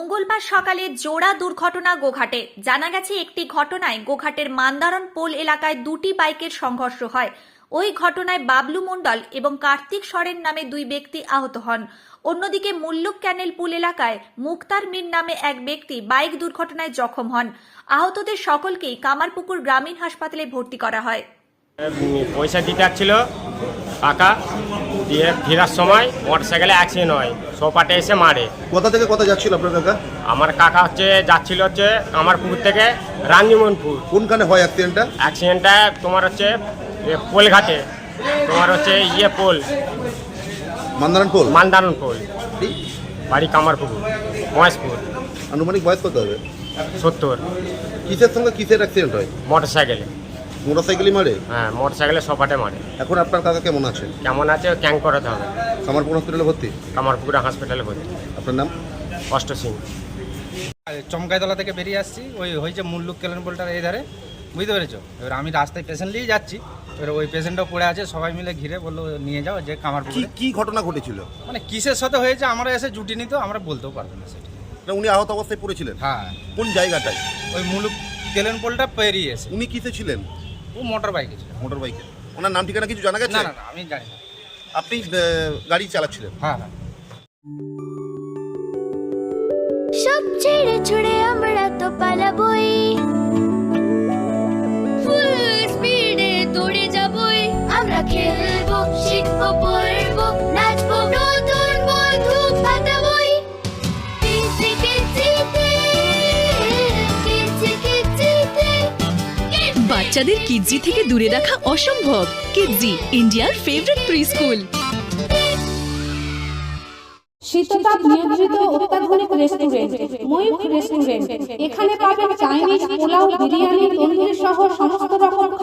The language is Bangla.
মঙ্গলবার সকালে জোড়া দুর্ঘটনা গোঘাটে। জানা গেছে, একটি ঘটনায় গোঘাটের মান্দারন পোল এলাকায় দুটি বাইকের সংঘর্ষ হয়। ওই ঘটনায় বাবলু মণ্ডল এবং কার্তিক সরেন নামে দুই ব্যক্তি আহত হন। অন্যদিকে মুল্লুক ক্যানেল পুল এলাকায় মুক্তার মির নামে এক ব্যক্তি বাইক দুর্ঘটনায় জখম হন। আহতদের সকলকেই কামারপুকুর গ্রামীণ হাসপাতালে ভর্তি করা হয়। পয়সা দিতে কাকা দিয়ে ফেরার সময় মোটর সাইকেলে অ্যাক্সিডেন্ট হয়। সোপাটে এসে মারে। কোথা থেকে কোথা যাচ্ছিল আপনার কাকা? আমার কাকা হচ্ছে যাচ্ছিল হচ্ছে আমার পুকুর থেকে রানীমোহনপুর। কোনখানে হয় অ্যাক্সিডেন্টটা অ্যাক্সিডেন্টটা তোমার হচ্ছে এ, পোলঘাটে। তোমার হচ্ছে ইয়ে পোল। মান্দারান পোল? মান্দারন পোল। বাড়ি কামারপুকুর মহেশপুর। আনুমানিক বয়স কত হবে? সত্তর। কিসের সঙ্গে কিসের অ্যাক্সিডেন্ট হয়? মোটর সাইকেলে মোটর সাইকেলই মারে? হ্যাঁ মোটর সাইকেলে সোপাটে মারে। এখন আপনার কাকা কেমন আছে? কেমন আছে ক্যাং করাতে হবে। কামারপুর হসপিটালে ভর্তি? কামারপুকুরে হসপিটালে ভর্তি। আপনার নাম? অষ্ট সিং। চমকাইতলা থেকে বেরিয়ে আসছি ওই হয়েছে মুল্লুক কেলেন পোলটার এই ধারে। বুঝতে পেরেছ? এবার আমি রাস্তায় পেশেন্ট নিয়েই যাচ্ছি। এবার ওই পেশেন্টটাও পড়ে আছে সবাই মিলে ঘিরে বলল নিয়ে যাও যে কামার কি কি ঘটনা ঘটেছিল? মানে কিসের সাথে হয়েছে? আমরা এসে জুটি নিত আমরা বলতেও পারব না সেটা। না, উনি আহত অবস্থায় পড়েছিলেন? হ্যাঁ। কোন জায়গাটায়? ওই মুলুক কেলেন পোলটা পেরিয়ে এসে। উনি কিসে ছিলেন? ও মোটর বাইকে ছিল। মোটর বাইকে ওনার নাম ঠিকানা কিছু জানা গেছে? না না না আমি জানি না। আপনি আহ, গাড়ি চালাচ্ছিলেন? হ্যাঁ হ্যাঁ। সব ছেড়ে ছুড়ে আমরা তো পালাবই বাচ্চাদের কিডজি থেকে দূরে রাখা অসম্ভব। কিডজি, ইন্ডিয়ার ফেভারিট প্রি স্কুল শীততাপ নিয়ন্ত্রিত অত্যাধুনিক রেস্টুরেন্ট ময়ূখ রেস্টুরেন্ট এখানে পাবেন চাইনিজ পোলাও, বিরিয়ানি, তন্দুরি সহ সমস্ত